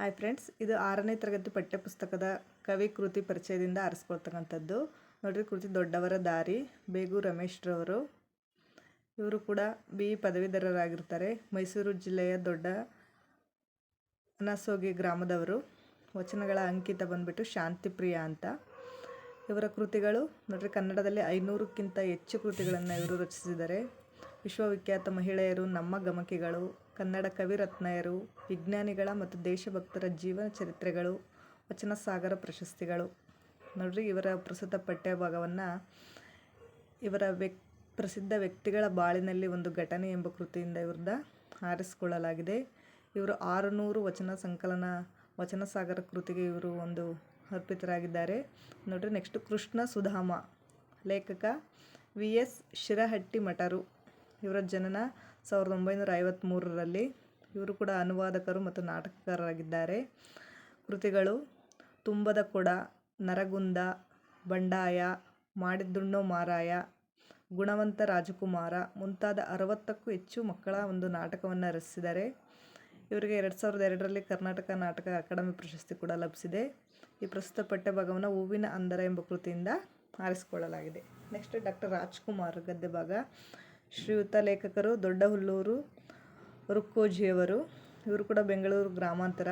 Hi friends ಇದು ಆರನೇ ತರಗತಿ ಪಠ್ಯಪುಸ್ತಕದ ಕವಿ ಕೃತಿ ಪರಿಚಯದಿಂದ ಆರಿಸ್ಕೊಳ್ತಕ್ಕಂಥದ್ದು. ನೋಡಿರಿ, ಕೃತಿ ದೊಡ್ಡವರ ದಾರಿ, ಬೇಗು ರಮೇಶ್ರವರು. ಇವರು ಕೂಡ ಬಿ ಪದವೀಧರರಾಗಿರ್ತಾರೆ. ಮೈಸೂರು ಜಿಲ್ಲೆಯ ದೊಡ್ಡ ಅನಸೋಗಿ ಗ್ರಾಮದವರು. ವಚನಗಳ ಅಂಕಿತ ಬಂದ್ಬಿಟ್ಟು ಶಾಂತಿಪ್ರಿಯ ಅಂತ. ಇವರ ಕೃತಿಗಳು, ನೋಡಿರಿ, ಕನ್ನಡದಲ್ಲಿ ಐನೂರಕ್ಕಿಂತ ಹೆಚ್ಚು ಕೃತಿಗಳನ್ನು ಇವರು ರಚಿಸಿದ್ದಾರೆ. ವಿಶ್ವವಿಖ್ಯಾತ ಮಹಿಳೆಯರು, ನಮ್ಮ ಗಮಕಿಗಳು ಕನ್ನಡ ಕವಿರತ್ನೆಯರು ವಿಜ್ಞಾನಿಗಳ ಮತ್ತು ದೇಶಭಕ್ತರ ಜೀವನ ಚರಿತ್ರೆಗಳು, ವಚನ ಸಾಗರ ಪ್ರಶಸ್ತಿಗಳು. ನೋಡ್ರಿ, ಇವರ ಪ್ರಸ್ತುತ ಪಠ್ಯಭಾಗವನ್ನು ಇವರ ವ್ಯಕ್, ಪ್ರಸಿದ್ಧ ವ್ಯಕ್ತಿಗಳ ಬಾಳಿನಲ್ಲಿ ಒಂದು ಘಟನೆ ಎಂಬ ಕೃತಿಯಿಂದ ಇವ್ರದ್ದು ಆರಿಸಿಕೊಳ್ಳಲಾಗಿದೆ. ಇವರು ಆರುನೂರು ವಚನ ಸಂಕಲನ, ವಚನ ಸಾಗರ ಕೃತಿಗೆ ಇವರು ಒಂದು ಅರ್ಪಿತರಾಗಿದ್ದಾರೆ. ನೋಡ್ರಿ, ನೆಕ್ಸ್ಟ್ ಕೃಷ್ಣ ಸುಧಾಮ, ಲೇಖಕ ವಿ ಎಸ್ ಶಿರಹಟ್ಟಿ ಮಠರು ಇವರ ಜನನ ಸಾವಿರದ ಒಂಬೈನೂರ ಐವತ್ತ್ಮೂರರಲ್ಲಿ ಇವರು ಕೂಡ ಅನುವಾದಕರು ಮತ್ತು ನಾಟಕಕಾರರಾಗಿದ್ದಾರೆ. ಕೃತಿಗಳು ತುಂಬದ ಕೊಡ ನರಗುಂದ ಬಂಡಾಯ ಮಾಡಿದ್ದುಣ್ಣೋ ಮಾರಾಯ ಗುಣವಂತ ರಾಜಕುಮಾರ ಮುಂತಾದ ಅರವತ್ತಕ್ಕೂ ಹೆಚ್ಚು ಮಕ್ಕಳ ಒಂದು ನಾಟಕವನ್ನು ರಚಿಸಿದ್ದಾರೆ. ಇವರಿಗೆ ಎರಡು ಸಾವಿರದ ಎರಡರಲ್ಲಿ ಕರ್ನಾಟಕ ನಾಟಕ ಅಕಾಡೆಮಿ ಪ್ರಶಸ್ತಿ ಕೂಡ ಲಭಿಸಿದೆ. ಈ ಪ್ರಸ್ತುತ ಪಠ್ಯಭಾಗವನ್ನು ಹೂವಿನ ಅಂದರ ಎಂಬ ಕೃತಿಯಿಂದ ಆರಿಸಿಕೊಳ್ಳಲಾಗಿದೆ. ನೆಕ್ಸ್ಟ್ ಡಾಕ್ಟರ್ ರಾಜ್ಕುಮಾರ್ ಗದ್ದೆ ಭಾಗ. ಶ್ರೀಯುತ ಲೇಖಕರು ದೊಡ್ಡ ಹುಲ್ಲೂರು ರುಕ್ಕೋಜಿಯವರು, ಇವರು ಕೂಡ ಬೆಂಗಳೂರು ಗ್ರಾಮಾಂತರ.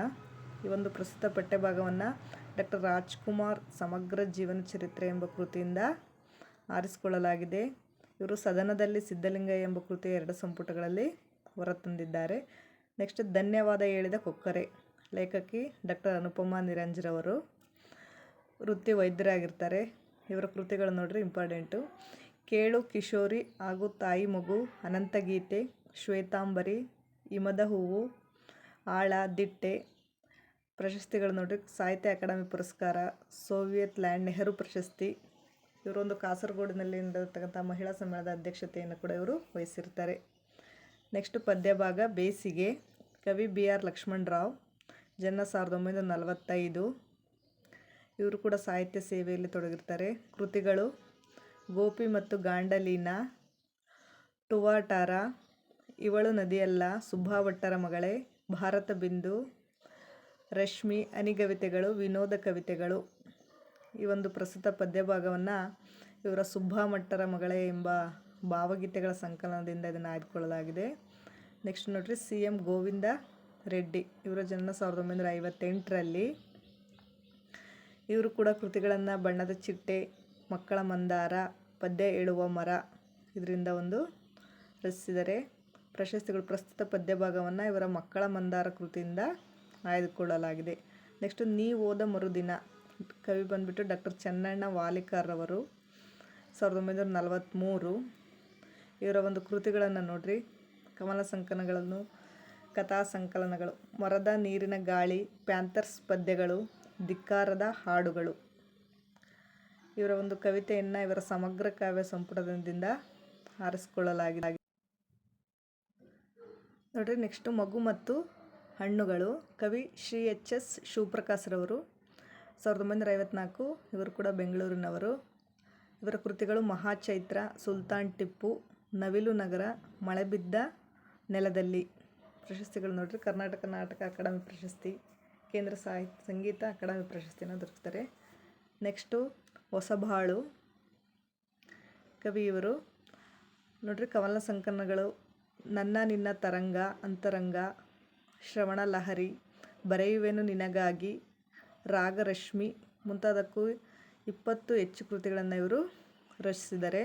ಈ ಒಂದು ಪ್ರಸ್ತುತ ಪಠ್ಯಭಾಗವನ್ನು ಡಾಕ್ಟರ್ ರಾಜ್ಕುಮಾರ್ ಸಮಗ್ರ ಜೀವನ ಚರಿತ್ರೆ ಎಂಬ ಕೃತಿಯಿಂದ ಆರಿಸಿಕೊಳ್ಳಲಾಗಿದೆ. ಇವರು ಸದನದಲ್ಲಿ ಸಿದ್ಧಲಿಂಗ ಎಂಬ ಕೃತಿಯ ಎರಡು ಸಂಪುಟಗಳಲ್ಲಿ ಹೊರತಂದಿದ್ದಾರೆ. ನೆಕ್ಸ್ಟ್ ಧನ್ಯವಾದ ಹೇಳಿದ ಕೊಕ್ಕರೆ ಲೇಖಕಿ ಡಾಕ್ಟರ್ ಅನುಪಮಾ ನಿರಂಜರವರು ವೃತ್ತಿ ವೈದ್ಯರಾಗಿರ್ತಾರೆ ಇವರ ಕೃತಿಗಳು ನೋಡ್ರಿ ಇಂಪಾರ್ಟೆಂಟು. ಕೇಳು ಕಿಶೋರಿ ಹಾಗೂ ತಾಯಿ ಮಗು ಅನಂತಗೀತೆ, ಶ್ವೇತಾಂಬರಿ ಹಿಮದ ಹೂವು ಆಳ, ದಿಟ್ಟೆ, ಪ್ರಶಸ್ತಿಗಳು ನೋಡ್ರಿ. ಸಾಹಿತ್ಯ ಅಕಾಡೆಮಿ ಪುರಸ್ಕಾರ, ಸೋವಿಯತ್ ಲ್ಯಾಂಡ್ ನೆಹರು ಪ್ರಶಸ್ತಿ. ಇವರೊಂದು ಕಾಸರಗೋಡಿನಲ್ಲಿ ನಡೆದತಕ್ಕಂಥ ಮಹಿಳಾ ಸಮ್ಮೇಳನದ ಅಧ್ಯಕ್ಷತೆಯನ್ನು ಕೂಡ ಇವರು ವಹಿಸಿರ್ತಾರೆ. ನೆಕ್ಸ್ಟ್ ಪದ್ಯ ಭಾಗ ಬೇಸಿಗೆ. ಕವಿ ಬಿ ಆರ್ ಲಕ್ಷ್ಮಣರಾವ್, ಜನ್ಮ ಸಾವಿರದ ಒಂಬೈನೂರ ನಲವತ್ತೈದು. ಇವರು ಕೂಡ ಸಾಹಿತ್ಯ ಸೇವೆಯಲ್ಲಿ ತೊಡಗಿರ್ತಾರೆ. ಕೃತಿಗಳು ಗೋಪಿ ಮತ್ತು ಗಾಂಡಲೀನ, ಟುವಾಟಾರ, ಇವಳು ನದಿಯಲ್ಲ ಸುಬ್ಬಾಭಟ್ಟರ ಮಗಳೇ, ಭಾರತ ಬಿಂದು, ರಶ್ಮಿ, ಅನಿಗವಿತೆಗಳು, ವಿನೋದ ಕವಿತೆಗಳು. ಈ ಒಂದು ಪ್ರಸ್ತುತ ಪದ್ಯಭಾಗವನ್ನು ಇವರ ಸುಬ್ಬಾಮಟ್ಟರ ಮಗಳೇ ಎಂಬ ಭಾವಗೀತೆಗಳ ಸಂಕಲನದಿಂದ ಇದನ್ನು ಆಯ್ದುಕೊಳ್ಳಲಾಗಿದೆ. ನೆಕ್ಸ್ಟ್ ನೋಡ್ರಿ, ಸಿ ಎಂ ಗೋವಿಂದ ರೆಡ್ಡಿ. ಇವರ ಜನ್ಮ ಸಾವಿರದ ಒಂಬೈನೂರ ಐವತ್ತೆಂಟರಲ್ಲಿ. ಇವರು ಕೂಡ ಕೃತಿಗಳನ್ನು ಬಣ್ಣದ ಚಿಟ್ಟೆ ಮಕ್ಕಳ ಮಂದಾರ, ಪದ್ಯ ಹೇಳುವ ಮರ ಇದರಿಂದ ಒಂದು ರಚಿಸಿದರೆ ಪ್ರಶಸ್ತಿಗಳು ಪ್ರಸ್ತುತ ಪದ್ಯ ಭಾಗವನ್ನು ಇವರ ಮಕ್ಕಳ ಮಂದಾರ ಕೃತಿಯಿಂದ ಆಯ್ದುಕೊಳ್ಳಲಾಗಿದೆ. ನೆಕ್ಸ್ಟ್ ನೀ ಓದ ಮರುದಿನ. ಕವಿ ಬಂದುಬಿಟ್ಟು ಡಾಕ್ಟರ್ ಚೆನ್ನಣ್ಣ ವಾಲಿಕಾರ್ರವರು ಸಾವಿರದ ಒಂಬೈನೂರ ನಲವತ್ತ್ಮೂರು ಇವರ ಒಂದು ಕೃತಿಗಳನ್ನು ನೋಡ್ರಿ. ಕಮಲ ಸಂಕಲನಗಳನ್ನು ಕಥಾ ಸಂಕಲನಗಳು, ಮರದ ನೀರಿನ ಗಾಳಿ, ಪ್ಯಾಂಥರ್ಸ್ ಪದ್ಯಗಳು, ಧಿಕ್ಕಾರದ ಹಾಡುಗಳು. ಇವರ ಒಂದು ಕವಿತೆಯನ್ನು ಇವರ ಸಮಗ್ರ ಕಾವ್ಯ ಸಂಪುಟದಿಂದ ಆರಿಸಿಕೊಳ್ಳಲಾಗಿದೆ ನೋಡ್ರಿ ನೆಕ್ಸ್ಟು ಮಗು ಮತ್ತು ಹಣ್ಣುಗಳು. ಕವಿ ಶ್ರೀ ಎಚ್ ಎಸ್ ಶಿವಪ್ರಕಾಶ್ರವರು ಸಾವಿರದ ಒಂಬೈನೂರ ಐವತ್ನಾಲ್ಕು ಇವರು ಕೂಡ ಬೆಂಗಳೂರಿನವರು. ಇವರ ಕೃತಿಗಳು ಮಹಾಚೈತ್ರ, ಸುಲ್ತಾನ್ ಟಿಪ್ಪು, ನವಿಲು ನಗರ ಮಳೆಬಿದ್ದ ನೆಲದಲ್ಲಿ. ಪ್ರಶಸ್ತಿಗಳು ನೋಡ್ರಿ, ಕರ್ನಾಟಕ ನಾಟಕ ಅಕಾಡೆಮಿ ಪ್ರಶಸ್ತಿ, ಕೇಂದ್ರ ಸಾಹಿತ್ಯ, ಸಂಗೀತ ಅಕಾಡೆಮಿ ಪ್ರಶಸ್ತಿನ ದೊರಕ್ತಾರೆ. ನೆಕ್ಸ್ಟು ಹೊಸಬಾಳು ಕವಿ ಇವರು ನೋಡ್ರಿ ಕವನ ಸಂಕಲನಗಳು ನನ್ನ ನಿನ್ನ ತರಂಗ, ಅಂತರಂಗ, ಶ್ರವಣ ಲಹರಿ, ಬರೆಯುವೆನು ನಿನಗಾಗಿ, ರಾಗರಶ್ಮಿ ಮುಂತಾದಕ್ಕೂ ಇಪ್ಪತ್ತು ಹೆಚ್ಚು ಕೃತಿಗಳನ್ನು ಇವರು ರಚಿಸಿದ್ದಾರೆ.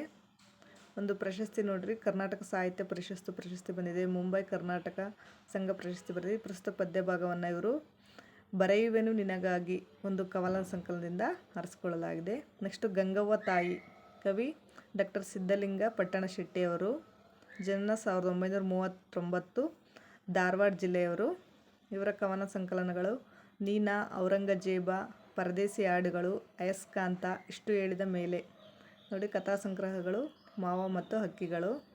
ಒಂದು ಪ್ರಶಸ್ತಿ ನೋಡ್ರಿ, ಕರ್ನಾಟಕ ಸಾಹಿತ್ಯ ಪರಿಷತ್ತು ಪ್ರಶಸ್ತಿ ಬಂದಿದೆ, ಮುಂಬೈ ಕರ್ನಾಟಕ ಸಂಘ ಪ್ರಶಸ್ತಿ ಬಂದಿದೆ ಪ್ರಸ್ತುತ ಪದ್ಯ ಭಾಗವನ್ನು ಇವರು ಬರೆಯುವೆನು ನಿನಗಾಗಿ ಒಂದು ಕವನ ಸಂಕಲನದಿಂದ ಆರಿಸಿಕೊಳ್ಳಲಾಗಿದೆ. ನೆಕ್ಸ್ಟು ಗಂಗವ್ವ ತಾಯಿ ಕವಿ ಡಾಕ್ಟರ್ ಸಿದ್ಧಲಿಂಗ ಪಟ್ಟಣ ಶೆಟ್ಟಿಯವರು ಜನ ಸಾವಿರದ ಒಂಬೈನೂರ ಮೂವತ್ತೊಂಬತ್ತು, ಧಾರವಾಡ ಜಿಲ್ಲೆಯವರು. ಇವರ ಕವನ ಸಂಕಲನಗಳು ನೀನಾ, ಔರಂಗಜೇಬ, ಪರದೇಸಿ ಹಾಡುಗಳು, ಅಯಸ್ಕಾಂತ ಇಷ್ಟು ಹೇಳಿದ ಮೇಲೆ. ನೋಡಿ ಕಥಾ ಸಂಗ್ರಹಗಳು, ಮಾವ ಮತ್ತು ಹಕ್ಕಿಗಳು.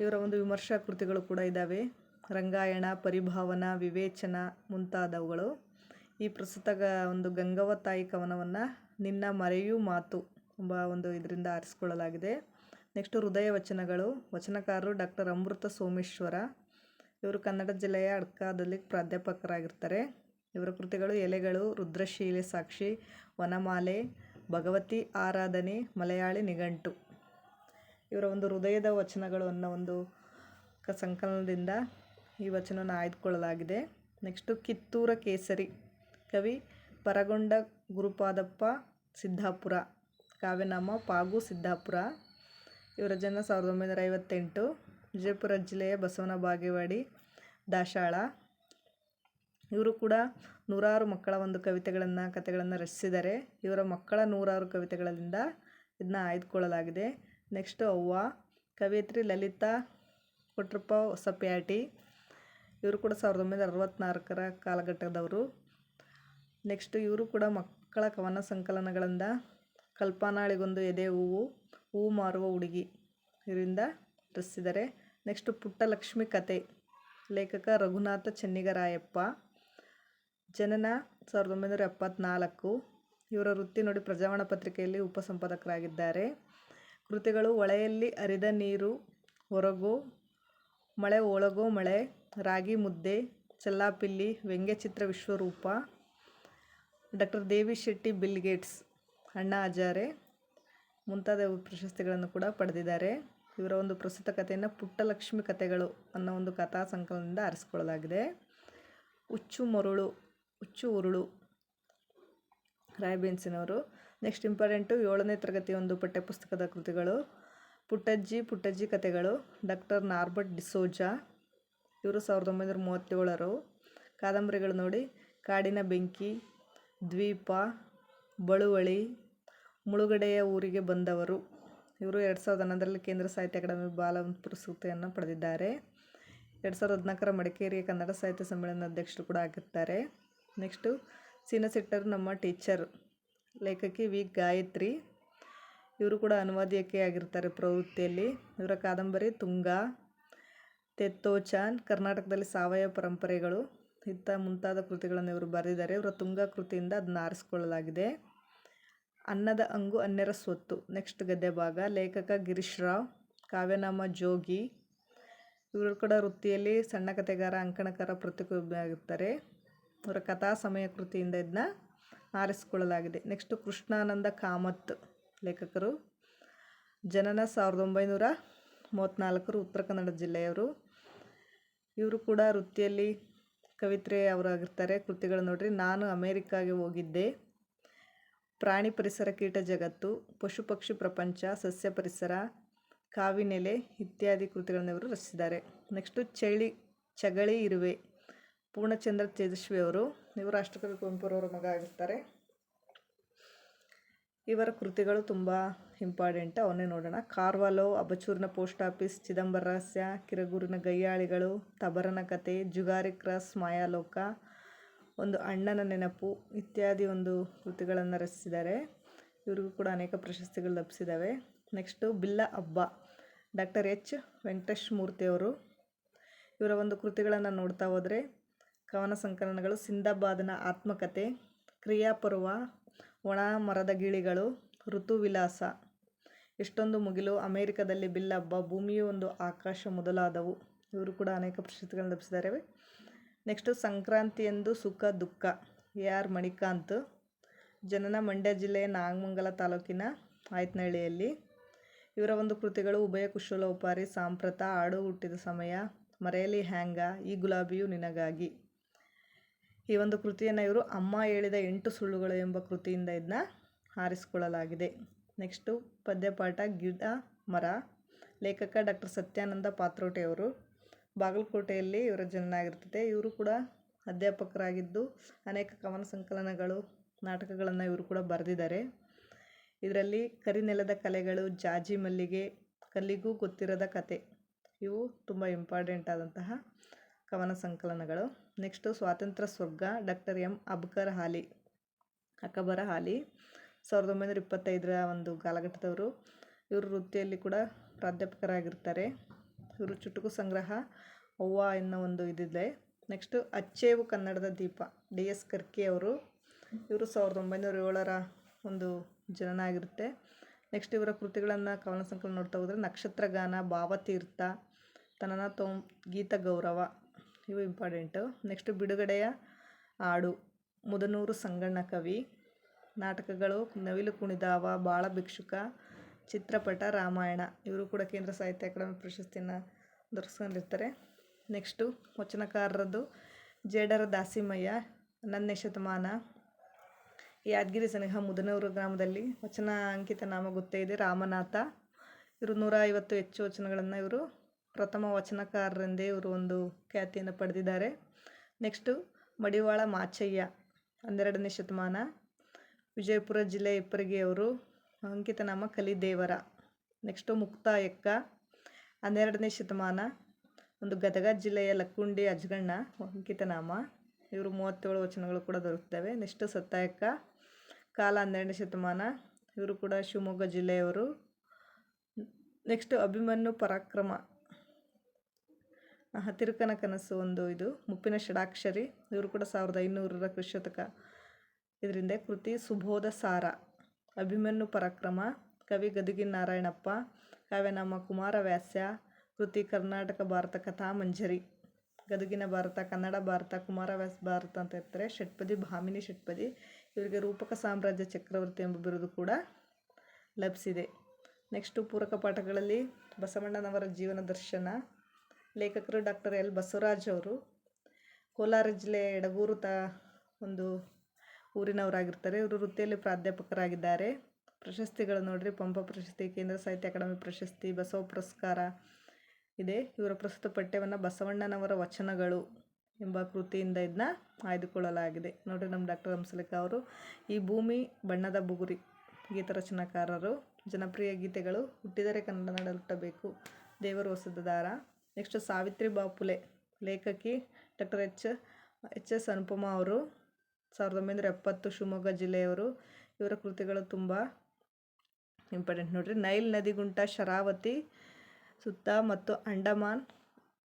ಇವರ ಒಂದು ವಿಮರ್ಶಾ ಕೃತಿಗಳು ಕೂಡ ಇದ್ದಾವೆ. ರಂಗಾಯಣ, ಪರಿಭಾವನ, ವಿವೇಚನ ಮುಂತಾದವುಗಳು. ಈ ಪ್ರಸ್ತುತ ಒಂದು ಗಂಗವತಾಯಿ ಕವನವನ್ನು ನಿನ್ನ ಮರೆಯೂ ಮಾತು ಎಂಬ ಒಂದು ಇದರಿಂದ ಆರಿಸಿಕೊಳ್ಳಲಾಗಿದೆ. ನೆಕ್ಸ್ಟು ಹೃದಯ ವಚನಗಳು. ವಚನಕಾರರು ಡಾಕ್ಟರ್ ಅಮೃತ ಸೋಮೇಶ್ವರ. ಇವರು ಕನ್ನಡ ಜಿಲ್ಲೆಯ ಅಡ್ಕಾದಲ್ಲಿ ಪ್ರಾಧ್ಯಾಪಕರಾಗಿರ್ತಾರೆ. ಇವರ ಕೃತಿಗಳು ಎಲೆಗಳು, ರುದ್ರಶೀಲೆ ಸಾಕ್ಷಿ, ವನಮಾಲೆ, ಭಗವತಿ ಆರಾಧನೆ, ಮಲಯಾಳಿ ನಿಘಂಟು. ಇವರ ಒಂದು ಹೃದಯದ ವಚನಗಳು ಅನ್ನೋ ಒಂದು ಸಂಕಲನದಿಂದ ಈ ವಚನವನ್ನು ಆಯ್ದುಕೊಳ್ಳಲಾಗಿದೆ. ನೆಕ್ಸ್ಟು, ಕಿತ್ತೂರ ಕೇಸರಿ. ಕವಿ ಪರಗೊಂಡ ಗುರುಪಾದಪ್ಪ ಸಿದ್ದಾಪುರ. ಕಾವ್ಯನಾಮ ಪಾಗು ಸಿದ್ದಾಪುರ. ಇವರ ಜನ ಸಾವಿರದ ಒಂಬೈನೂರ ಐವತ್ತೆಂಟು. ವಿಜಯಪುರ ಜಿಲ್ಲೆಯ ಬಸವನ ಬಾಗೇವಾಡಿ, ದಾಶಾಳ. ಇವರು ಕೂಡ ನೂರಾರು ಮಕ್ಕಳ ಒಂದು ಕವಿತೆಗಳನ್ನು, ಕಥೆಗಳನ್ನು ರಚಿಸಿದ್ದಾರೆ. ಇವರ ಮಕ್ಕಳ ನೂರಾರು ಕವಿತೆಗಳಿಂದ ಇದನ್ನ ಆಯ್ದುಕೊಳ್ಳಲಾಗಿದೆ. ನೆಕ್ಸ್ಟು, ಅವ್ವ. ಕವಿಯತ್ರಿ ಲಲಿತಾ ಕೊಟ್ರಪ್ಪ ಹೊಸಪ್ಯಾಟಿ. ಇವರು ಕೂಡ ಸಾವಿರದ ಒಂಬೈನೂರ ಅರವತ್ತ್ನಾಲ್ಕರ ಕಾಲಘಟ್ಟದವರು. ನೆಕ್ಸ್ಟ್ ಇವರು ಕೂಡ ಮಕ್ಕಳ ಕವನ ಸಂಕಲನಗಳಿಂದ ಕಲ್ಪನಾಳಿಗೊಂದು ಎದೆ ಹೂವು ಹೂವು ಮಾರುವ ಹುಡುಗಿ ಇದರಿಂದ ರಚಿಸಿದ್ದಾರೆ. ನೆಕ್ಸ್ಟು ಪುಟ್ಟಲಕ್ಷ್ಮಿ ಕತೆ, ಲೇಖಕ ರಘುನಾಥ ಚೆನ್ನಿಗರಾಯಪ್ಪ. ಜನನ ಸಾವಿರದ ಒಂಬೈನೂರ ಎಪ್ಪತ್ತ್ನಾಲ್ಕು ಇವರ ವೃತ್ತಿ ನೋಡಿ ಪ್ರಜಾವಣ ಪತ್ರಿಕೆಯಲ್ಲಿ ಉಪಸಂಪಾದಕರಾಗಿದ್ದಾರೆ. ಕೃತಿಗಳು ಹೊಳೆಯಲ್ಲಿ ಹರಿದ ನೀರು ಹೊರಗೋ ಮಳೆ ಒಳಗೋ ಮಳೆ, ರಾಗಿ ಮುದ್ದೆ, ಚೆಲ್ಲಾಪಿಲ್ಲಿ ವ್ಯಂಗ್ಯಚಿತ್ರ ವಿಶ್ವರೂಪ, doctor Devi Shetty, Bill Gates, Anna Hazare ಮುಂತಾದ ಪ್ರಶಸ್ತಿಗಳನ್ನು ಕೂಡ ಪಡೆದಿದ್ದಾರೆ. ಇವರ ಒಂದು ಪ್ರಸ್ತುತ ಕಥೆಯನ್ನು ಪುಟ್ಟಲಕ್ಷ್ಮಿ ಕಥೆಗಳು ಅನ್ನೋ ಒಂದು ಕಥಾ ಸಂಕಲನದಿಂದ ಆರಿಸ್ಕೊಳ್ಳಲಾಗಿದೆ. ಹುಚ್ಚು ಮರುಳು, ಹುಚ್ಚು ಉರುಳು ರಾಯಬೇನ್ಸಿನವರು ನೆಕ್ಸ್ಟ್ ಇಂಪಾರ್ಟೆಂಟು ಏಳನೇ ತರಗತಿ ಒಂದು ಪಠ್ಯಪುಸ್ತಕದ ಕೃತಿಗಳು. ಪುಟ್ಟಜ್ಜಿ ಪುಟ್ಟಜ್ಜಿ ಕಥೆಗಳು ಡಾಕ್ಟರ್ ನಾರ್ಬರ್ಟ್ ಡಿಸೋಜಾ, ಇವರು ಸಾವಿರದ ಒಂಬೈನೂರ ಮೂವತ್ತೇಳರು ಕಾದಂಬರಿಗಳು ನೋಡಿ, ಕಾಡಿನ ಬೆಂಕಿ, ದ್ವೀಪ, ಬಳುವಳಿ, ಮುಳುಗಡೆಯ ಊರಿಗೆ ಬಂದವರು. ಇವರು ಎರಡು ಸಾವಿರದ ಹನ್ನೊಂದರಲ್ಲಿ ಕೇಂದ್ರ ಸಾಹಿತ್ಯ ಅಕಾಡೆಮಿ ಬಾಲ ಪುರಸ್ಕೃತಿಯನ್ನು ಪಡೆದಿದ್ದಾರೆ. ಎರಡು ಸಾವಿರದ ಹದಿನಾಲ್ಕರ ಮಡಿಕೇರಿಯ ಕನ್ನಡ ಸಾಹಿತ್ಯ ಸಮ್ಮೇಳನ ಅಧ್ಯಕ್ಷರು ಕೂಡ ಆಗಿರ್ತಾರೆ. ನೆಕ್ಸ್ಟು ಸೀನಸಿಟ್ಟರು ನಮ್ಮ ಟೀಚರ್, ಲೇಖಕಿ ವಿ ಗಾಯತ್ರಿ. ಇವರು ಕೂಡ ಆಗಿರ್ತಾರೆ ಪ್ರವೃತ್ತಿಯಲ್ಲಿ. ಇವರ ಕಾದಂಬರಿ ತುಂಗ ತೆತ್ತೋಚಾನ್ ಕರ್ನಾಟಕದಲ್ಲಿ ಸಾವಯವ ಪರಂಪರೆಗಳು ಇಂಥ ಮುಂತಾದ ಕೃತಿಗಳನ್ನು ಇವರು ಬರೆದಿದ್ದಾರೆ. ಇವರ ತುಂಗ ಕೃತಿಯಿಂದ ಅದನ್ನ ಆರಿಸಿಕೊಳ್ಳಲಾಗಿದೆ. ಅನ್ನದ ಅಂಗು ಅನ್ಯರ ಸ್ವತ್ತು. ನೆಕ್ಸ್ಟ್ ಗದ್ಯ ಭಾಗ ಲೇಖಕ ಗಿರೀಶ್ ರಾವ್, ಕಾವ್ಯನಾಮ ಜೋಗಿ. ಇವರು ಕೂಡ ವೃತ್ತಿಯಲ್ಲಿ ಸಣ್ಣ ಕಥೆಗಾರ, ಅಂಕಣಕಾರ ಪ್ರತಿಕೂಲ ಇವರ ಕಥಾ ಸಮಯ ಕೃತಿಯಿಂದ ಇದನ್ನ ಆರಿಸಿಕೊಳ್ಳಲಾಗಿದೆ. ನೆಕ್ಸ್ಟು ಕೃಷ್ಣಾನಂದ ಕಾಮತ್. ಲೇಖಕರು. ಜನನ ಸಾವಿರದ ಒಂಬೈನೂರ ಮೂವತ್ತ್ನಾಲ್ಕರು ಉತ್ತರ ಕನ್ನಡ ಜಿಲ್ಲೆಯವರು. ಇವರು ಕೂಡ ವೃತ್ತಿಯಲ್ಲಿ ಕವಿತ್ರೆ ಅವರಾಗಿರ್ತಾರೆ, ಕೃತಿಗಳು ನೋಡಿರಿ. ನಾನು ಅಮೇರಿಕಾಗೆ ಹೋಗಿದ್ದೆ. ಪ್ರಾಣಿ ಪರಿಸರ ಕೀಟ ಜಗತ್ತು, ಪಶು ಪಕ್ಷಿ ಪ್ರಪಂಚ, ಸಸ್ಯ ಪರಿಸರ ಕಾವಿನೆಲೆ ಇತ್ಯಾದಿ ಕೃತಿಗಳನ್ನು ಇವರು ರಚಿಸಿದ್ದಾರೆ. ನೆಕ್ಸ್ಟು ಚಳಿ, ಚಗಳಿ ಇರುವೆ. ಪೂರ್ಣಚಂದ್ರ ತೇಜಸ್ವಿ ಅವರು ಇವರು ರಾಷ್ಟ್ರಕವಿ ಕುವೆಂಪುರವರ ಮಗ ಆಗಿರ್ತಾರೆ. ಇವರ ಕೃತಿಗಳು ತುಂಬ ಇಂಪಾರ್ಟೆಂಟ್. ಅವನ್ನೇ ನೋಡೋಣ. ಕಾರ್ವಾಲೋ, ಅಬಚೂರಿನ ಪೋಸ್ಟ್ ಆಫೀಸ್, ಚಿದಂಬರ ರಹಸ್ಯ, ಕಿರಗೂರಿನ ಗಯ್ಯಾಳಿಗಳು ತಬರನ ಕತೆ, ಜುಗಾರಿ ಕ್ರಾಸ್, ಮಾಯಾಲೋಕ, ಒಂದು ಅಣ್ಣನ ನೆನಪು ಇತ್ಯಾದಿ ಒಂದು ಕೃತಿಗಳನ್ನು ರಚಿಸಿದ್ದಾರೆ. ಇವ್ರಿಗೂ ಕೂಡ ಅನೇಕ ಪ್ರಶಸ್ತಿಗಳು ಲಭಿಸಿದ್ದಾವೆ. ನೆಕ್ಸ್ಟು ಬಿಲ್ಲ ಹಬ್ಬ. Doctor H. ವೆಂಕಟೇಶ್ ಮೂರ್ತಿಯವರು ಇವರ ಒಂದು ಕೃತಿಗಳನ್ನು ನೋಡ್ತಾ ಹೋದರೆ, ಕವನ ಸಂಕಲನಗಳು ಸಿಂದಾಬಾದನ ಆತ್ಮಕತೆ, ಕ್ರಿಯಾಪರ್ವ ಒಣ ಮರದ ಗಿಳಿಗಳು ಋತು ವಿಲಾಸ ಎಷ್ಟೊಂದು ಮುಗಿಲು ಅಮೇರಿಕದಲ್ಲಿ ಬಿಲ್ಲಬ್ಬ ಭೂಮಿಯು ಒಂದು ಆಕಾಶ ಮೊದಲಾದವು. ಇವರು ಕೂಡ ಅನೇಕ ಪ್ರಶಸ್ತಿಗಳನ್ನು ಲಭಿಸಿದ್ದಾರೆ. ನೆಕ್ಸ್ಟು ಸಂಕ್ರಾಂತಿಯಂದು ಸುಖ, ದುಃಖ. ಎ. ಆರ್. ಮಣಿಕಾಂತ್, ಜನನ ಮಂಡ್ಯ ಜಿಲ್ಲೆಯ ನಾಗಮಂಗಲ ತಾಲೂಕಿನ ಆಯ್ತನಹಳ್ಳಿಯಲ್ಲಿ. ಇವರ ಒಂದು ಕೃತಿಗಳು ಉಭಯ ಕುಶಲೋಪಾರಿ, ಸಾಂಪ್ರತ ಆಡು ಹುಟ್ಟಿದ ಸಮಯ, ಮರೆಯಲಿ ಹ್ಯಾಂಗ, ಈ ಗುಲಾಬಿಯು ನಿನಗಾಗಿ. ಈ ಒಂದು ಕೃತಿಯನ್ನು ಇವರು ಅಮ್ಮ ಹೇಳಿದ ಎಂಟು ಸುಳ್ಳುಗಳು ಎಂಬ ಕೃತಿಯಿಂದ ಇದನ್ನ ಆರಿಸಿಕೊಳ್ಳಲಾಗಿದೆ ನೆಕ್ಸ್ಟು ಪದ್ಯಪಾಠ ಗಿಡ, ಮರ. ಲೇಖಕ ಡಾಕ್ಟರ್ ಸತ್ಯಾನಂದ ಪಾತ್ರೋಟೆಯವರು ಬಾಗಲಕೋಟೆಯಲ್ಲಿ ಇವರ ಜನನ ಆಗಿರ್ತದೆ ಇವರು ಕೂಡ ಅಧ್ಯಾಪಕರಾಗಿದ್ದು ಅನೇಕ ಕವನ ಸಂಕಲನಗಳು, ನಾಟಕಗಳನ್ನು ಇವರು ಕೂಡ ಬರೆದಿದ್ದಾರೆ. ಇದರಲ್ಲಿ ಕರಿನೆಲದ ಕಲೆಗಳು, ಜಾಜಿ ಮಲ್ಲಿಗೆ, ಕಲ್ಲಿಗೂ ಗೊತ್ತಿರದ ಕತೆ. ಇವು ತುಂಬ ಇಂಪಾರ್ಟೆಂಟ್ ಆದಂತಹ ಕವನ ಸಂಕಲನಗಳು. ನೆಕ್ಸ್ಟು ಸ್ವಾತಂತ್ರ್ಯ ಸ್ವರ್ಗ, ಡಾಕ್ಟರ್ ಎಂ. ಅಬ್ಕರ್ ಹಾಲಿ, ಅಕಬರ ಹಾಲಿ. ಸಾವಿರದ ಒಂಬೈನೂರ ಇಪ್ಪತ್ತೈದರ ಒಂದು ಕಾಲಘಟ್ಟದವರು. ಇವರು ವೃತ್ತಿಯಲ್ಲಿ ಕೂಡ ಪ್ರಾಧ್ಯಾಪಕರಾಗಿರ್ತಾರೆ. ಇವರು ಚುಟುಕು ಸಂಗ್ರಹ, ಅವ್ವ ಎನ್ನೋ ಒಂದು ಇದಿದೆ. ನೆಕ್ಸ್ಟು ಅಚ್ಚೇವು ಕನ್ನಡದ ದೀಪ, ಡಿ ಎಸ್ ಕರ್ಕಿ ಅವರು. ಇವರು ಸಾವಿರದ ಒಂಬೈನೂರ ಏಳರ ಒಂದು ಜನನ ಆಗಿರುತ್ತೆ ನೆಕ್ಸ್ಟ್ ಇವರ ಕೃತಿಗಳನ್ನು ಕವನ ಸಂಕಲನ ನೋಡ್ತಾ ಹೋದರೆ ನಕ್ಷತ್ರಗಾನ, ಭಾವತೀರ್ಥ, ತನನ ತೋಂ, ಗೀತ ಗೌರವ. ಇವು ಇಂಪಾರ್ಟೆಂಟು ನೆಕ್ಸ್ಟ್ ಬಿಡುಗಡೆಯ ಹಾಡು. ಮುದನೂರು ಸಂಗಣ್ಣ ಕವಿ. ನಾಟಕಗಳು ನವಿಲು ಕುಣಿದಾವ, ಬಾಳ ಭಿಕ್ಷುಕ, ಚಿತ್ರಪಟ, ರಾಮಾಯಣ. ಇವರು ಕೂಡ ಕೇಂದ್ರ ಸಾಹಿತ್ಯ ಅಕಾಡೆಮಿ ಪ್ರಶಸ್ತಿಯನ್ನು ದೊರಕಿಸ್ಕೊಂಡಿರ್ತಾರೆ ನೆಕ್ಸ್ಟು ವಚನಕಾರರದ್ದು ಜೇಡರ ದಾಸಿಮಯ್ಯ, ನನ್ನ ಶತಮಾನ ಯಾದಗಿರಿ ಸನಿಹ, ಮುದನೂರು ಗ್ರಾಮದಲ್ಲಿ ವಚನ ಅಂಕಿತ ನಾಮ ಗೊತ್ತೇ ಇದೆ, ರಾಮನಾಥ. ಇವರು ನೂರ ಐವತ್ತು ಹೆಚ್ಚು ವಚನಗಳನ್ನು ಇವರು ಪ್ರಥಮ ವಚನಕಾರರೆಂದೇ ಇವರು ಒಂದು ಖ್ಯಾತಿಯನ್ನು ಪಡೆದಿದ್ದಾರೆ. ನೆಕ್ಸ್ಟು, ಮಡಿವಾಳ ಮಾಚಯ್ಯ, ಹನ್ನೆರಡನೇ ಶತಮಾನ. ವಿಜಯಪುರ ಜಿಲ್ಲೆ ಇಪ್ಪರಿಗೆಯವರು ಅಂಕಿತನಾಮ ಕಲಿದೇವರ. ನೆಕ್ಸ್ಟು, ಮುಕ್ತಾಯಕ್ಕ. ಹನ್ನೆರಡನೇ ಶತಮಾನ, ಒಂದು ಗದಗ ಜಿಲ್ಲೆಯ ಲಕ್ಕುಂಡಿ ಅಜ್ಗಣ್ಣ ಅಂಕಿತನಾಮ ಇವರು ಮೂವತ್ತೇಳು ವಚನಗಳು ಕೂಡ ದೊರಕ್ತವೆ ನೆಕ್ಸ್ಟ್, ಸತ್ತಾಯಕ್ಕ. ಕಾಲ ಹನ್ನೆರಡನೇ ಶತಮಾನ, ಇವರು ಕೂಡ ಶಿವಮೊಗ್ಗ ಜಿಲ್ಲೆಯವರು. ನೆಕ್ಸ್ಟ್, ಅಭಿಮನ್ಯು ಪರಾಕ್ರಮ. ತಿರುಕನ ಕನಸು ಒಂದು ಇದು. ಮುಪ್ಪಿನ ಷಡಾಕ್ಷರಿ. ಇವರು ಕೂಡ ಸಾವಿರದ ಐನೂರರ ಕೃಷತಕ ಇದರಿಂದ ಕೃತಿ ಸುಬೋಧ ಸಾರ. ಅಭಿಮನ್ಯು ಪರಾಕ್ರಮ. ಕವಿ ಗದುಗಿನ ನಾರಾಯಣಪ್ಪ. ಕಾವ್ಯನಾಮ ಕುಮಾರವ್ಯಾಸ್ಯ ಕೃತಿ ಕರ್ನಾಟಕ ಭಾರತ ಕಥಾ ಮಂಜರಿ. ಗದುಗಿನ ಭಾರತ, ಕನ್ನಡ ಭಾರತ ಕುಮಾರವ್ಯಾಸ ಭಾರತ ಅಂತ ಇರ್ತಾರೆ. ಷಟ್ಪದಿ, ಭಾಮಿನಿ ಷಟ್ಪದಿ. ಇವರಿಗೆ ರೂಪಕ ಸಾಮ್ರಾಜ್ಯ ಚಕ್ರವರ್ತಿ ಎಂಬ ಬಿರುದು ಕೂಡ ಲಭಿಸಿದೆ. ನೆಕ್ಸ್ಟು ಪೂರಕ ಪಾಠಗಳಲ್ಲಿ ಬಸವಣ್ಣನವರ ಜೀವನ ದರ್ಶನ. ಲೇಖಕರು ಡಾಕ್ಟರ್ ಎಲ್ ಬಸವರಾಜ್ ಅವರು. ಕೋಲಾರ ಜಿಲ್ಲೆ ಎಡಗೂರು ತಾ ಒಂದು ಊರಿನವರಾಗಿರ್ತಾರೆ. ಇವರು ವೃತ್ತಿಯಲ್ಲಿ ಪ್ರಾಧ್ಯಾಪಕರಾಗಿದ್ದಾರೆ. ಪ್ರಶಸ್ತಿಗಳು ನೋಡಿರಿ, ಪಂಪ ಪ್ರಶಸ್ತಿ, ಕೇಂದ್ರ ಸಾಹಿತ್ಯ ಅಕಾಡೆಮಿ ಪ್ರಶಸ್ತಿ, ಬಸವ ಪುರಸ್ಕಾರ ಇದೆ. ಇವರ ಪ್ರಸ್ತುತ ಪಠ್ಯವನ್ನು ಬಸವಣ್ಣನವರ ವಚನಗಳು ಎಂಬ ಕೃತಿಯಿಂದ ಇದನ್ನ ಆಯ್ದುಕೊಳ್ಳಲಾಗಿದೆ. ನೋಡಿರಿ ನಮ್ಮ ಡಾಕ್ಟರ್ ಹಂಸಲೇಖ ಅವರು, ಈ ಭೂಮಿ ಬಣ್ಣದ ಬುಗುರಿ, ಗೀತ ರಚನಾಕಾರರು, ಜನಪ್ರಿಯ ಗೀತೆಗಳು ಹುಟ್ಟಿದರೆ ಕನ್ನಡ ನಡಲುಟ್ಟಬೇಕು ದೇವರು ಹೊಸದ ನೆಕ್ಸ್ಟ್ ಸಾವಿತ್ರಿ ಬಾಪುಲೆ ಲೇಖಕಿ doctor H H S Anupama ಅವರು, ಸಾವಿರದ ಒಂಬೈನೂರ ಎಪ್ಪತ್ತು ಶಿವಮೊಗ್ಗ ಜಿಲ್ಲೆಯವರು. ಇವರ ಕೃತಿಗಳು ತುಂಬ ಇಂಪಾರ್ಟೆಂಟ್ ನೋಡಿರಿ, ನೈಲ್ ನದಿಗುಂಟ ಶರಾವತಿ ಸುತ್ತ ಮತ್ತು ಅಂಡಮಾನ್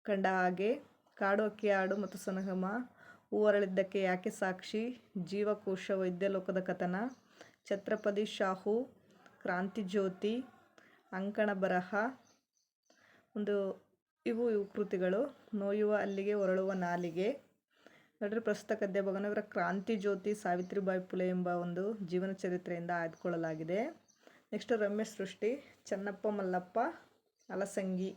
ಕಂಡ ಹಾಗೆ ಕಾಡು ಅಕ್ಕಿ ಹಾಡು ಮತ್ತು ಸನಗಮ. ಹೂವರಳಿದ್ದಕ್ಕೆ ಯಾಕೆ ಸಾಕ್ಷಿ? ಜೀವಕೋಶ, ವೈದ್ಯಲೋಕದ ಕಥನ. ಛತ್ರಪತಿ ಶಾಹು ಕ್ರಾಂತಿ ಜ್ಯೋತಿ ಅಂಕಣ ಬರಹ. ಒಂದು ಇವು ಇವು ಕೃತಿಗಳು ನೋಯುವ ಅಲ್ಲಿಗೆ, ಹೊರಳುವ ನಾಲಿಗೆ. ನೋಡ್ರಿ, ಪ್ರಸ್ತುತ ಕದ್ಯ ಭಗನ ಇವರ ಕ್ರಾಂತಿ ಜ್ಯೋತಿ ಸಾವಿತ್ರಿಬಾಯಿ ಪುಲೆ ಎಂಬ ಒಂದು ಜೀವನ ಚರಿತ್ರೆಯಿಂದ ಆಯ್ದುಕೊಳ್ಳಲಾಗಿದೆ. ನೆಕ್ಸ್ಟ್ ರಮ್ಯ ಸೃಷ್ಟಿ, ಚನ್ನಪ್ಪ ಮಲ್ಲಪ್ಪ, ಅಲಸಂಗಿ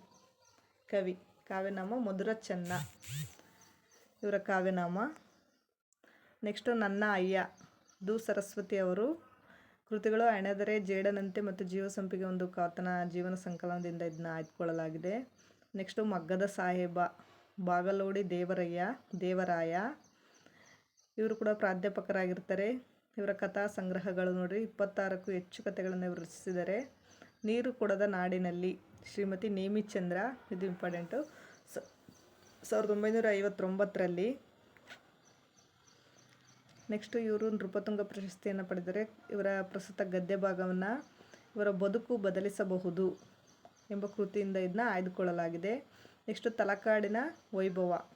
ಕವಿ. ಕಾವ್ಯನಾಮ ಮಧುರ ಚೆನ್ನ. ಇವರ ಕಾವ್ಯನಾಮ. ನೆಕ್ಸ್ಟು ನನ್ನ ಅಯ್ಯ. ದು ಸರಸ್ವತಿ ಅವರು ಕೃತಿಗಳು ಅಣೆದರೆ, ಜೇಡನಂತೆ ಮತ್ತು ಜೀವಸಂಪಿಗೆ ಒಂದು ಕಾತನ ಜೀವನ ಸಂಕಲನದಿಂದ ಇದನ್ನ ಆಯ್ದುಕೊಳ್ಳಲಾಗಿದೆ. ನೆಕ್ಸ್ಟು ಮಗ್ಗದ ಸಾಹೇಬ, ಬಾಗಲೋಡಿ ದೇವರಯ್ಯ, ದೇವರಾಯ. ಇವರು ಕೂಡ ಪ್ರಾಧ್ಯಾಪಕರಾಗಿರ್ತಾರೆ. ಇವರ ಕಥಾ ಸಂಗ್ರಹಗಳು ನೋಡಿರಿ, ಇಪ್ಪತ್ತಾರಕ್ಕೂ ಹೆಚ್ಚು ಕಥೆಗಳನ್ನು ಇವರು ರಚಿಸಿದ್ದಾರೆ. ನೀರು ಕೊಡದ ನಾಡಿನಲ್ಲಿ, ಶ್ರೀಮತಿ ನೇಮಿಚಂದ್ರ ಇದು ಇಂಪಾರ್ಟೆಂಟು ಸಾವಿರದ ಒಂಬೈನೂರ ಐವತ್ತೊಂಬತ್ತರಲ್ಲಿ ನೆಕ್ಸ್ಟು ಇವರು ನೃಪತುಂಗ ಪ್ರಶಸ್ತಿಯನ್ನು ಪಡೆದರೆ ಇವರ ಪ್ರಸ್ತುತ ಗದ್ಯ ಭಾಗವನ್ನು ಇವರ ಬದುಕು ಬದಲಿಸಬಹುದು. ಎಂಬ ಕೃತಿಯಿಂದ ಇದನ್ನ ಆಯ್ದುಕೊಳ್ಳಲಾಗಿದೆ. ನೆಕ್ಸ್ಟ್ ತಲಕಾಡಿನ ವೈಭವ.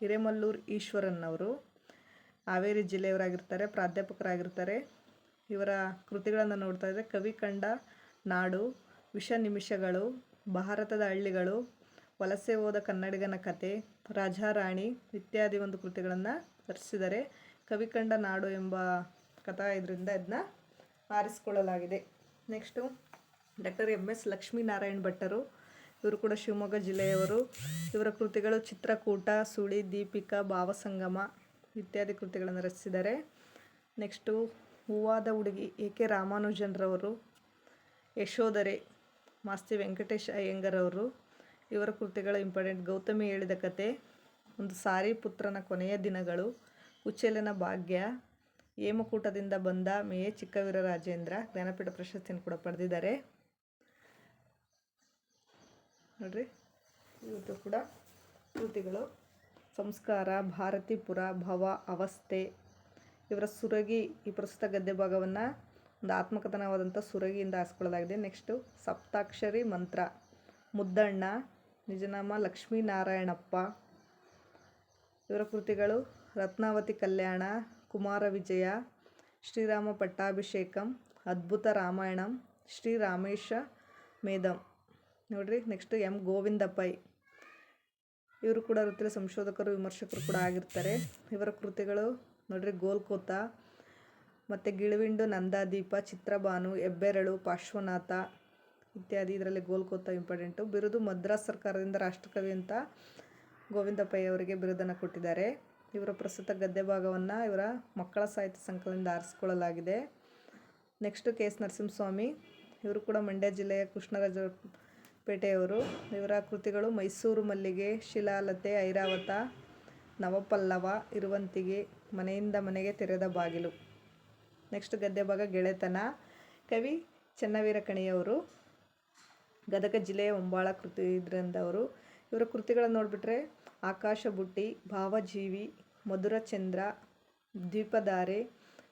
ಹಿರೇಮಲ್ಲೂರು ಈಶ್ವರನ್ ಅವರು ಹಾವೇರಿ ಜಿಲ್ಲೆಯವರಾಗಿರ್ತಾರೆ, ಪ್ರಾಧ್ಯಾಪಕರಾಗಿರ್ತಾರೆ. ಇವರ ಕೃತಿಗಳನ್ನು ನೋಡ್ತಾ ಇದ್ದರೆ ಕವಿ ಕಂಡ ನಾಡು, ವಿಷ ನಿಮಿಷಗಳು, ಭಾರತದ ಹಳ್ಳಿಗಳು, ವಲಸೆ ಹೋದ ಕನ್ನಡಿಗನ ಕತೆ ರಾಜಾರಾಣಿ ಇತ್ಯಾದಿ ಒಂದು ಕೃತಿಗಳನ್ನು ರಚಿಸಿದರೆ ಕವಿ ಕಂಡ ನಾಡು ಎಂಬ ಕಥಾ ಇದರಿಂದ ಇದನ್ನ ಆರಿಸಿಕೊಳ್ಳಲಾಗಿದೆ. Next doctor M S Lakshminarayan ಭಟ್ಟರು, ಇವರು ಕೂಡ ಶಿವಮೊಗ್ಗ ಜಿಲ್ಲೆಯವರು. ಇವರ ಕೃತಿಗಳು ಚಿತ್ರಕೂಟ, ಸುಳಿ, ದೀಪಿಕಾ, ಭಾವಸಂಗಮ ಇತ್ಯಾದಿ ಕೃತಿಗಳನ್ನು ರಚಿಸಿದ್ದಾರೆ. ನೆಕ್ಸ್ಟು, ಹೂವಾದ ಹುಡುಗಿ ಎ ಕೆ ರಾಮಾನುಜನ್ರವರು, ಯಶೋಧರೆ, ಮಾಸ್ತಿ ವೆಂಕಟೇಶ್ ಅಯ್ಯಂಗರವರು. ಇವರ ಕೃತಿಗಳು ಇಂಪಾರ್ಟೆಂಟ್ ಗೌತಮಿ ಹೇಳಿದ ಕತೆ, ಒಂದು ಸಾರಿ ಪುತ್ರನ ಕೊನೆಯ ದಿನಗಳು, ಉಚ್ಚೆಲನ ಭಾಗ್ಯ, ಹೇಮಕೂಟದಿಂದ ಬಂದ ಮೇಯೆ ಚಿಕ್ಕವೀರ ರಾಜೇಂದ್ರ, ಜ್ಞಾನಪೀಠ ಪ್ರಶಸ್ತಿಯನ್ನು ಕೂಡ ಪಡೆದಿದ್ದಾರೆ. ನೋಡ್ರಿ ಇವತ್ತು ಕೂಡ ಕೃತಿಗಳು. ಸಂಸ್ಕಾರ ಭಾರತೀಪುರ ಭವ, ಅವಸ್ಥೆ. ಇವರ ಸುರಗಿ, ಈ ಪ್ರಸ್ತುತ ಗದ್ಯ ಭಾಗವನ್ನು ಒಂದು ಆತ್ಮಕಥನವಾದಂಥ ಸುರಗಿಯಿಂದ ಹಾಸ್ಕೊಳ್ಳೋದಾಗಿದೆ ನೆಕ್ಸ್ಟು ಸಪ್ತಾಕ್ಷರಿ ಮಂತ್ರ. ಮುದ್ದಣ್ಣ, ನಿಜನಾಮ ಲಕ್ಷ್ಮೀನಾರಾಯಣಪ್ಪ. ಇವರ ಕೃತಿಗಳು, ರತ್ನಾವತಿ ಕಲ್ಯಾಣ, ಕುಮಾರ ವಿಜಯ, ಶ್ರೀರಾಮ ಪಟ್ಟಾಭಿಷೇಕಂ, ಅದ್ಭುತ ರಾಮಾಯಣಂ ಶ್ರೀರಾಮೇಶ ಮೇಧಂ. ನೋಡ್ರಿ ನೆಕ್ಸ್ಟ್ ಎಂ ಗೋವಿಂದ ಪೈ ಇವರು ಕೂಡ ವೃತ್ತಿಯ ಸಂಶೋಧಕರು, ವಿಮರ್ಶಕರು ಕೂಡ ಆಗಿರ್ತಾರೆ. ಇವರ ಕೃತಿಗಳು ನೋಡ್ರಿ, ಗೋಲ್ಕೋತ, ಮತ್ತು ಗಿಳಿವಿಂಡು, ನಂದಾದೀಪ, ಚಿತ್ರಭಾನು, ಹೆಬ್ಬೆರಳು, ಪಾರ್ಶ್ವನಾಥ ಇತ್ಯಾದಿ ಇದರಲ್ಲಿ ಗೋಲ್ಕೋತ ಇಂಪಾರ್ಟೆಂಟು ಬಿರುದು ಮದ್ರಾಸ್ ಸರ್ಕಾರದಿಂದ ರಾಷ್ಟ್ರಕವಿ ಅಂತ ಗೋವಿಂದ ಅವರಿಗೆ ಬಿರುದನ್ನು ಕೊಟ್ಟಿದ್ದಾರೆ. ಇವರ ಪ್ರಸ್ತುತ ಗದ್ಯ ಭಾಗವನ್ನು ಇವರ ಮಕ್ಕಳ ಸಾಹಿತ್ಯ ಸಂಕಲನದಿಂದ ಆರಿಸಿಕೊಳ್ಳಲಾಗಿದೆ. ನೆಕ್ಸ್ಟು ಕೆ ಎಸ್ ನರಸಿಂಹಸ್ವಾಮಿ, ಇವರು ಕೂಡ ಮಂಡ್ಯ ಜಿಲ್ಲೆಯ ಕೃಷ್ಣರಾಜ ಪೇಟೆಯವರು ಇವರ ಕೃತಿಗಳು ಮೈಸೂರು ಮಲ್ಲಿಗೆ ಶಿಲಾಲತೆ ಐರಾವತ, ನವಪಲ್ಲವ ಇರುವಂತಿಗೆ ಮನೆಯಿಂದ ಮನೆಗೆ ತೆರೆದ ಬಾಗಿಲು. ನೆಕ್ಸ್ಟ್ ಗದ್ಯ ಭಾಗ ಗೆಳೆತನ. ಕವಿ ಚೆನ್ನವೀರ ಕಣಿಯವರು ಗದಗ ಜಿಲ್ಲೆಯ ಒಂಬಾಳ ಕೃತಿ ಇದರಿಂದವರು ಇವರ ಕೃತಿಗಳನ್ನು ನೋಡಿಬಿಟ್ರೆ, ಆಕಾಶ ಬುಟ್ಟಿ, ಭಾವಜೀವಿ, ಮಧುರ ಚಂದ್ರ, ದ್ವೀಪಧಾರೆ,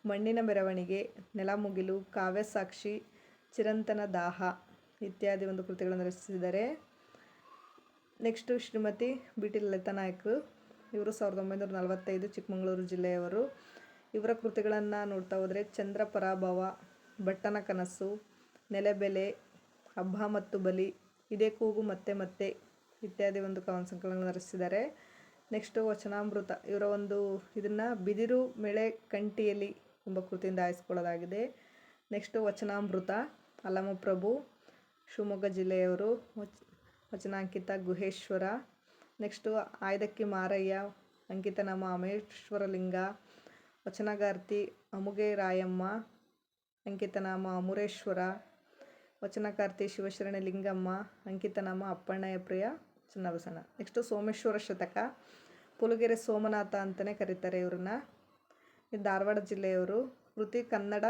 ಮಣ್ಣಿನ ಮೆರವಣಿಗೆ, ನೆಲಮುಗಿಲು, ಕಾವ್ಯಸಾಕ್ಷಿ, ಚಿರಂತನ ದಾಹ. ಇತ್ಯಾದಿ ಒಂದು ಕೃತಿಗಳನ್ನು ರಚಿಸಿದ್ದಾರೆ. ನೆಕ್ಸ್ಟು ಶ್ರೀಮತಿ ಬಿ ಟಿ ಇವರು ಸಾವಿರದ ಒಂಬೈನೂರ ನಲವತ್ತೈದು ಚಿಕ್ಕಮಗಳೂರು ಜಿಲ್ಲೆಯವರು. ಇವರ ಕೃತಿಗಳನ್ನು ನೋಡ್ತಾ ಹೋದರೆ, ಚಂದ್ರ ಪರಾಭವ ಬಟ್ಟನ ಕನಸು ನೆಲೆಬೆಲೆ ಹಬ್ಬ ಮತ್ತು ಬಲಿ, ಇದೇ ಕೂಗು ಮತ್ತೆ ಮತ್ತೆ ಇತ್ಯಾದಿ ಒಂದು ಕವನ ಸಂಕಲನಗಳನ್ನು ರಚಿಸಿದ್ದಾರೆ. ನೆಕ್ಸ್ಟು ವಚನಾಮೃತ, ಇವರ ಒಂದು ಇದನ್ನು ಬಿದಿರು ಮೆಳೆ ಕಂಟಿಯಲ್ಲಿ ಎಂಬ ಕೃತಿಯಿಂದ ಆಯಿಸ್ಕೊಳ್ಳೋದಾಗಿದೆ. ನೆಕ್ಸ್ಟು ವಚನಾಮೃತ, ಅಲಮಪ್ರಭು ಶಿವಮೊಗ್ಗ ಜಿಲ್ಲೆಯವರು ವಚ, ವಚನಾಂಕಿತ ಗುಹೇಶ್ವರ. ನೆಕ್ಸ್ಟು ಆಯ್ದಕ್ಕಿ ಮಾರಯ್ಯ ಅಂಕಿತನಾಮ ಅಮೇಶ್ವರಲಿಂಗ, ವಚನಗಾರ್ತಿ ಅಮುಗೆ ರಾಯಮ್ಮ ಅಂಕಿತನಾಮ ಅಮುರೇಶ್ವರ, ವಚನಕಾರ್ತಿ ಶಿವಶರಣ ಲಿಂಗಮ್ಮ ಅಂಕಿತನಾಮ ಅಪ್ಪಣ್ಣಯ್ಯ ಪ್ರಿಯ ಚನ್ನಬಸಣ್ಣ ನೆಕ್ಸ್ಟು ಸೋಮೇಶ್ವರ ಶತಕ, ಪುಲುಗೆರೆ ಸೋಮನಾಥ ಅಂತಲೇ ಕರೀತಾರೆ ಇವ್ರನ್ನ. ಧಾರವಾಡ ಜಿಲ್ಲೆಯವರು ಕೃತಿ ಕನ್ನಡ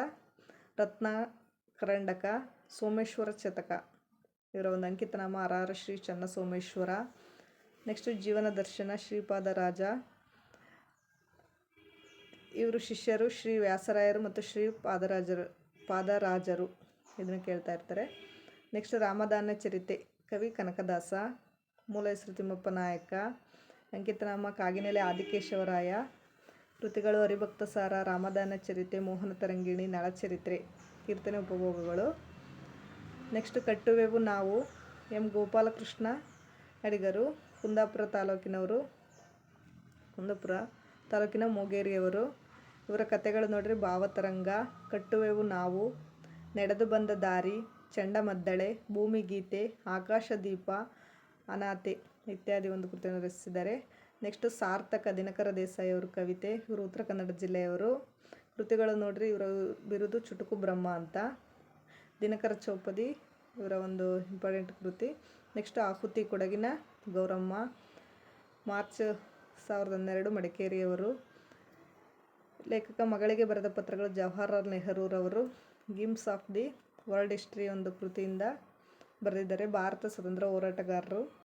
ರತ್ನ ಕರಂಡಕ ಸೋಮೇಶ್ವರ ಚತಕ. ಇವರ ಒಂದು ಅಂಕಿತನಾಮ ಅರಾರ ಶ್ರೀ ಚನ್ನ ಸೋಮೇಶ್ವರ ನೆಕ್ಸ್ಟು ಜೀವನ ದರ್ಶನ, ಶ್ರೀಪಾದ ರಾಜ. ಇವರು ಶಿಷ್ಯರು, ಶ್ರೀ ವ್ಯಾಸರಾಯರು ಮತ್ತು ಶ್ರೀ ಪಾದರಾಜರು ಪಾದರಾಜರು ಇದನ್ನು ಕೇಳ್ತಾ ಇರ್ತಾರೆ. ನೆಕ್ಸ್ಟ್ ರಾಮದಾನ ಚರಿತೆ, ಕವಿ ಕನಕದಾಸ. ಮೂಲ ಹೆಸರು ತಿಮ್ಮಪ್ಪ ನಾಯಕ. ಅಂಕಿತನಾಮ, ಕಾಗಿನೆಲೆ ಆದಿಕೇಶವರಾಯ. ಕೃತಿಗಳು ಹರಿಭಕ್ತ ಸಾರ, ರಾಮದಾನ ಚರಿತೆ, ಮೋಹನ ತರಂಗಿಣಿ, ನಳಚರಿತ್ರೆ, ಕೀರ್ತನೆ ಉಪಭೋಗಗಳು. ನೆಕ್ಸ್ಟ್ ಕಟ್ಟುವೆವು ನಾವು ಎಂ ಗೋಪಾಲಕೃಷ್ಣ ಅಡಿಗರು, ಕುಂದಾಪುರ ತಾಲೂಕಿನವರು, ಕುಂದಾಪುರ ತಾಲೂಕಿನ ಮೂಗೇರಿಯವರು. ಇವರ ಕತೆಗಳು ನೋಡ್ರಿ, ಭಾವತರಂಗ, ಕಟ್ಟುವೆವು ನಾವು, ನಡೆದು ಬಂದ ದಾರಿ, ಚಂಡಮದ್ದಳೆ ಭೂಮಿಗೀತೆ ಆಕಾಶದೀಪ ಅನಾಥೆ ಇತ್ಯಾದಿ ಒಂದು ಕೃತಿಯನ್ನು ರಚಿಸಿದ್ದಾರೆ. ನೆಕ್ಸ್ಟ್ ಸಾರ್ಥಕ ದಿನಕರ ದೇಸಾಯಿ ಅವರು ಕವಿತೆ, ಇವರು ಉತ್ತರ ಕನ್ನಡ ಜಿಲ್ಲೆಯವರು. ಕೃತಿಗಳು ನೋಡ್ರಿ, ಇವರು ಬಿರುದು ಚುಟುಕು ಬ್ರಹ್ಮ ಅಂತ. ದಿನಕರ ಚೌಪದಿ, ಇವರ ಒಂದು ಇಂಪಾರ್ಟೆಂಟ್ ಕೃತಿ. ನೆಕ್ಸ್ಟ್ ಆಹುತಿ ಕೊಡಗಿನ ಗೌರಮ್ಮ, ಮಾರ್ಚ್ ಸಾವಿರದ ಹನ್ನೆರಡು ಮಡಿಕೇರಿಯವರು. ಲೇಖಕ ಮಗಳಿಗೆ ಬರೆದ ಪತ್ರಗಳು Jawaharlal ನೆಹರೂರವರು. Glimpses of the world history ಒಂದು ಕೃತಿಯಿಂದ ಬರೆದಿದ್ದಾರೆ. ಭಾರತ ಸ್ವತಂತ್ರ ಹೋರಾಟಗಾರರು.